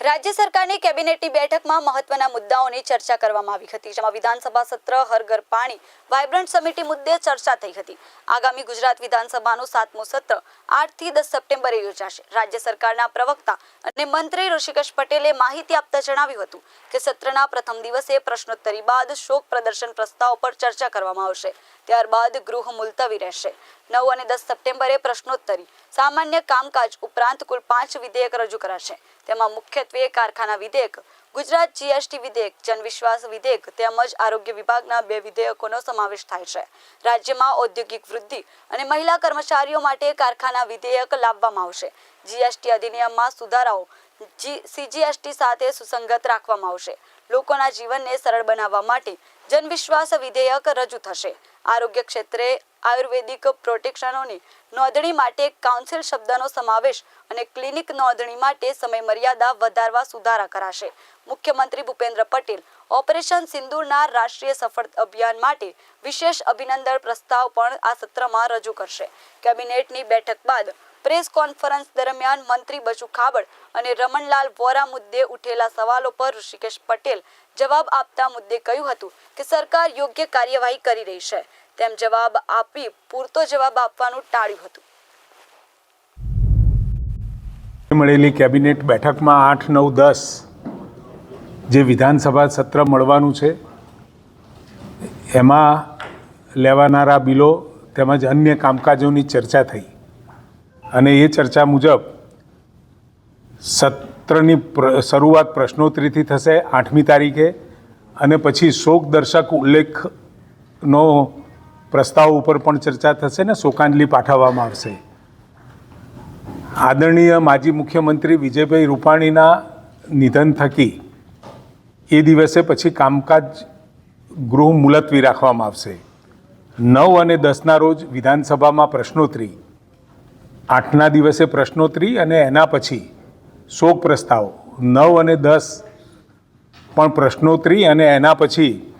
રાજ્ય સરકારની કેબિનેટની બેઠકમાં મહત્વના મુદ્દાઓની ચર્ચા કરવામાં આવી હતી, જેમાં વિધાનસભા સત્ર હર પાણી વાયબ્રન્ટ સમિતિ મુદ્દે ચર્ચા થઈ હતી. આગામી ગુજરાત વિધાનસભાનું સાતમું સત્ર આઠથી દસ સપ્ટેમ્બરે યોજાશે. રાજ્ય સરકારના પ્રવક્તા અને મંત્રી ઋષિકેશ પટેલે માહિતી આપતા જણાવ્યું હતું કે સત્રના પ્રથમ દિવસે પ્રશ્નોત્તરી બાદ શોક પ્રદર્શન પ્રસ્તાવ પર ચર્ચા કરવામાં આવશે. ત્યારબાદ ગૃહ મુલતવી રહેશે. નવ અને દસ સપ્ટેમ્બરે પ્રશ્નોત્તરી. સામાન્ય કામકાજ ઉપરાંત કુલ પાંચ વિધેયક રજૂ કરાશે. તેમાં મુખ્યત્વે કારખાના વિધેયક, ગુજરાત જીએસટી વિધેયક, જનવિશ્વાસ વિધેયક તેમજ આરોગ્ય વિભાગના બે વિધેયકોનો સમાવેશ થાય છે. રાજ્યમાં ઔદ્યોગિક વૃદ્ધિ અને મહિલા કર્મચારીઓ માટે કારખાના વિધેયક લાવવામાં આવશે. જીએસટી અધિનિયમમાં સુધારાઓ સીજીએસટી સાથે સુસંગત રાખવામાં આવશે. લોકોના જીવનને સરળ બનાવવા માટે જનવિશ્વાસ વિધેયક રજૂ થશે. આરોગ્ય ક્ષેત્રે આયુર્વેદિક પ્રોટેક્શનોની નોંધણી માટે કાઉન્સિલ શબ્દનો સમાવેશ અને ક્લિનિક નોંધણી માટે સમય મર્યાદા વધારવા સુધારા કરાશે. મુખ્યમંત્રી ભૂપેન્દ્ર પટેલ ઓપરેશન સિંદૂરના રાષ્ટ્રીય સફળ અભિયાન માટે વિશેષ અભિનંદન પ્રસ્તાવ પણ આ સત્રમાં રજૂ કરશે. કેબિનેટની બેઠક બાદ પ્રેસ કોન્ફરન્સ દરમિયાન મંત્રી બચુ ખાબડ અને રમણલાલ વોરા મુદ્દે ઉઠેલા સવાલો પર ઋષિકેશ પટેલ જવાબ આપતા મુદ્દે કહ્યું હતું કે સરકાર યોગ્ય કાર્યવાહી કરી રહી છે. તેમ જવાબ આપી પૂરતો જવાબ આપવાનું ટાળ્યું હતું. મળેલી કેબિનેટ બેઠકમાં આઠ, નવ, દસ જે વિધાનસભા સત્ર મળવાનું છે, એમાં લેવાનારા બિલો તેમજ અન્ય કામકાજોની ચર્ચા થઈ. અને એ ચર્ચા મુજબ સત્રની શરૂઆત પ્રશ્નોત્તરીથી થશે આઠમી તારીખે અને પછી શોક દર્શક ઉલ્લેખનો પ્રસ્તાવ ઉપર પણ ચર્ચા થશે ને શોકાંજલિ પાઠવવામાં આવશે. આદરણીય માજી મુખ્યમંત્રી વિજયભાઈ રૂપાણીના નિધન થકી એ દિવસે પછી કામકાજ ગૃહ મુલતવી રાખવામાં આવશે. નવ અને દસના રોજ વિધાનસભામાં પ્રશ્નોત્તરી. આઠના દિવસે પ્રશ્નોત્તરી અને એના પછી શોક પ્રસ્તાવ. નવ અને દસ પણ પ્રશ્નોત્તરી અને એના પછી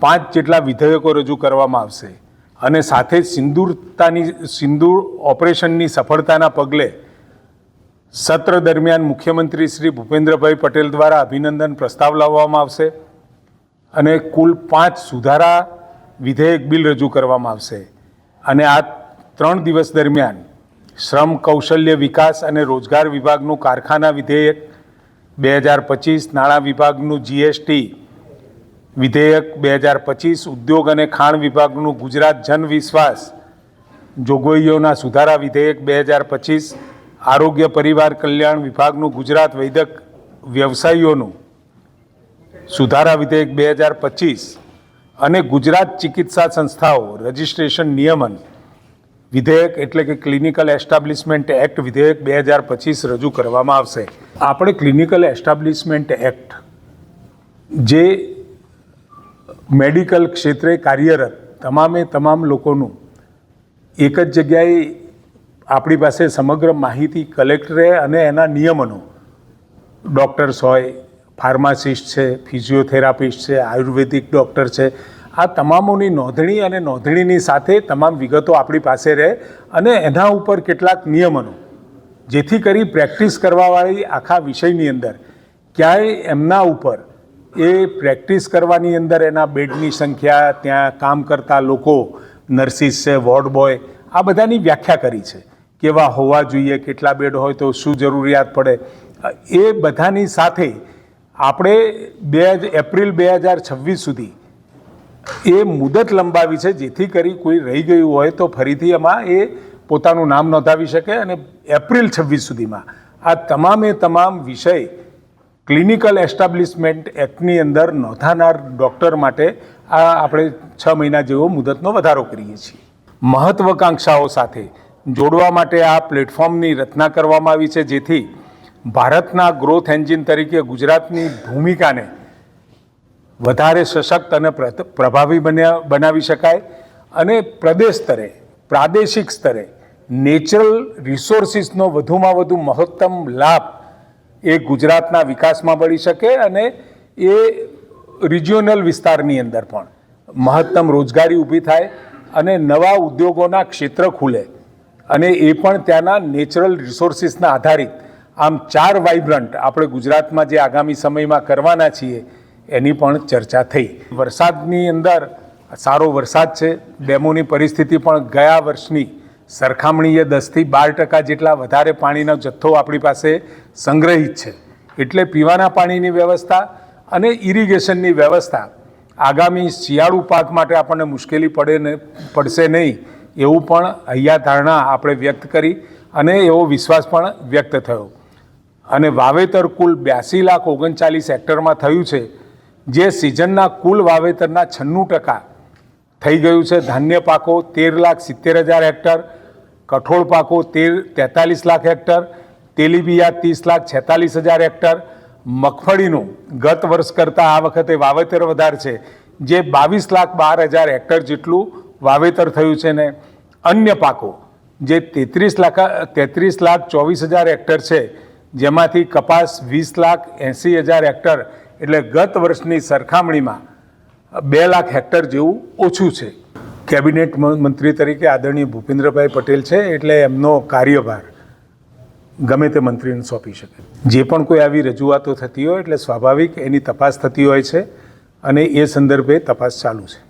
પાંચ જેટલા વિધેયકો રજૂ કરવામાં આવશે. અને સાથે સિંદૂરતાની, સિંદૂર ઓપરેશનની સફળતાના પગલે સત્ર દરમિયાન મુખ્યમંત્રી શ્રી ભૂપેન્દ્રભાઈ પટેલ દ્વારા અભિનંદન પ્રસ્તાવ લાવવામાં આવશે અને કુલ પાંચ સુધારા વિધેયક બિલ રજૂ કરવામાં આવશે. અને આ ત્રણ દિવસ દરમિયાન શ્રમ કૌશલ્ય વિકાસ અને રોજગાર વિભાગનું કારખાના વિધેયક, બે હજાર પચીસ નાણાં વિભાગનું જીએસટી વિધેયક, બે હજાર પચીસ ઉદ્યોગ અને ખાણ વિભાગનું ગુજરાત જન વિશ્વાસ, જોગવાઈઓના સુધારા વિધેયક, બે હજાર પચીસ આરોગ્ય પરિવાર કલ્યાણ વિભાગનું ગુજરાત વૈદક વ્યવસાયીઓનું સુધારા વિધેયક, બે હજાર પચીસ અને ગુજરાત ચિકિત્સા સંસ્થાઓ, રજિસ્ટ્રેશન નિયમન વિધેયક એટલે કે ક્લિનિકલ એસ્ટાબ્લિશમેન્ટ એક્ટ વિધેયક બે હજાર પચીસ રજૂ કરવામાં આવશે. આપણે ક્લિનિકલ એસ્ટાબ્લિશમેન્ટ એક્ટ જે મેડિકલ ક્ષેત્રે કાર્યરત તમામે તમામ લોકોનું એક જ જગ્યાએ આપણી પાસે સમગ્ર માહિતી કલેક્ટ રહે અને એના નિયમનો ડૉક્ટર્સ હોય, ફાર્માસિસ્ટ છે, ફિઝિયોથેરાપિસ્ટ છે, આયુર્વેદિક ડૉક્ટર છે આ તમામોની નોંધણી અને નોંધણીની સાથે તમામ વિગતો આપણી પાસે રહે અને એના ઉપર કેટલાક નિયમનો, જેથી કરી પ્રેક્ટિસ કરવાવાળી આખા વિષયની અંદર ક્યાંય એમના ઉપર એ પ્રેક્ટિસ કરવાની અંદર એના બેડની સંખ્યા, ત્યાં કામ કરતા લોકો, નર્સિસ છે, વોર્ડ બોય, આ બધાની વ્યાખ્યા કરી છે કેવા હોવા જોઈએ, કેટલા બેડ હોય તો શું જરૂરિયાત પડે. એ બધાની સાથે આપણે બે એપ્રિલ બે હજાર છવ્વીસ સુધી એ મુદત લંબાવી છે, જેથી કરી કોઈ રહી ગયું હોય તો ફરીથી એમાં એ પોતાનું નામ નોંધાવી શકે અને એપ્રિલ છવ્વીસ સુધીમાં આ તમામે તમામ વિષય ક્લિનિકલ એસ્ટાબ્લિશમેન્ટ એક્ટની અંદર નોંધાનાર ડૉક્ટર માટે આ આપણે છ મહિના જેવો મુદતનો વધારો કરીએ છીએ. મહત્વકાંક્ષાઓ સાથે જોડવા માટે આ પ્લેટફોર્મની રચના કરવામાં આવી છે, જેથી ભારતના ગ્રોથ એન્જિન તરીકે ગુજરાતની ભૂમિકાને વધારે સશક્ત અને પ્ર- પ્રભાવી બન્યા, બનાવી શકાય. અને પ્રદેશ સ્તરે, પ્રાદેશિક સ્તરે નેચરલ રિસોર્સિસનો વધુમાં વધુ મહત્તમ લાભ એ ગુજરાતના વિકાસમાં મળી શકે અને એ રિજિયોનલ વિસ્તારની અંદર પણ મહત્તમ રોજગારી ઊભી થાય અને નવા ઉદ્યોગોના ક્ષેત્ર ખુલે. અને એ પણ ત્યાંના નેચરલ રિસોર્સિસના આધારિત. આમ ચાર વાઇબ્રન્ટ આપણે ગુજરાતમાં જે આગામી સમયમાં કરવાના છીએ એની પણ ચર્ચા થઈ. વરસાદની અંદર સારો વરસાદ છે. ડેમોની પરિસ્થિતિ પણ ગયા વર્ષની સરખામણીએ દસથી બાર ટકા જેટલા વધારે પાણીનો જથ્થો આપણી પાસે સંગ્રહિત છે. એટલે પીવાના પાણીની વ્યવસ્થા અને ઇરિગેશનની વ્યવસ્થા આગામી શિયાળુ પાક માટે આપણને મુશ્કેલી પડે ને, પડશે નહીં એવું પણ અહીંયા ધારણા આપણે વ્યક્ત કરી અને એવો વિશ્વાસ પણ વ્યક્ત થયો. અને વાવેતર કુલ બ્યાસી લાખ ઓગણચાલીસ હેક્ટરમાં થયું છે. જે સિઝનના કુલ વાવેતરના છન્નું ટકા થઈ ગયું છે. ધાન્ય પાકો તેર લાખ સિત્તેર હજાર હેક્ટર, કઠોળ પાકો તેર, તેતાલીસ લાખ હેક્ટર, તેલીબિયા ત્રીસ લાખ છેતાલીસ હજાર હેક્ટર. મગફળીનું ગત વર્ષ કરતાં આ વખતે વાવેતર વધારે છે જે બાવીસ લાખ બાર હજાર હેક્ટર જેટલું વાવેતર થયું છે ને અન્ય પાકો જે તેત્રીસ લાખ તેત્રીસ લાખ ચોવીસ હજાર હેક્ટર છે. જેમાંથી કપાસ વીસ લાખ એંસી હજાર હેક્ટર એટલે ગત વર્ષની સરખામણીમાં બે લાખ હેક્ટર જેવું ઓછું છે. કેબિનેટ મંત્રી તરીકે આદરણીય ભૂપેન્દ્રભાઈ પટેલ છે એટલે એમનો કાર્યભાર ગમે તે મંત્રીને સોંપી શકે. જે પણ કોઈ આવી રજૂઆતો થતી હોય એટલે સ્વાભાવિક એની તપાસ થતી હોય છે અને એ સંદર્ભે તપાસ ચાલુ છે.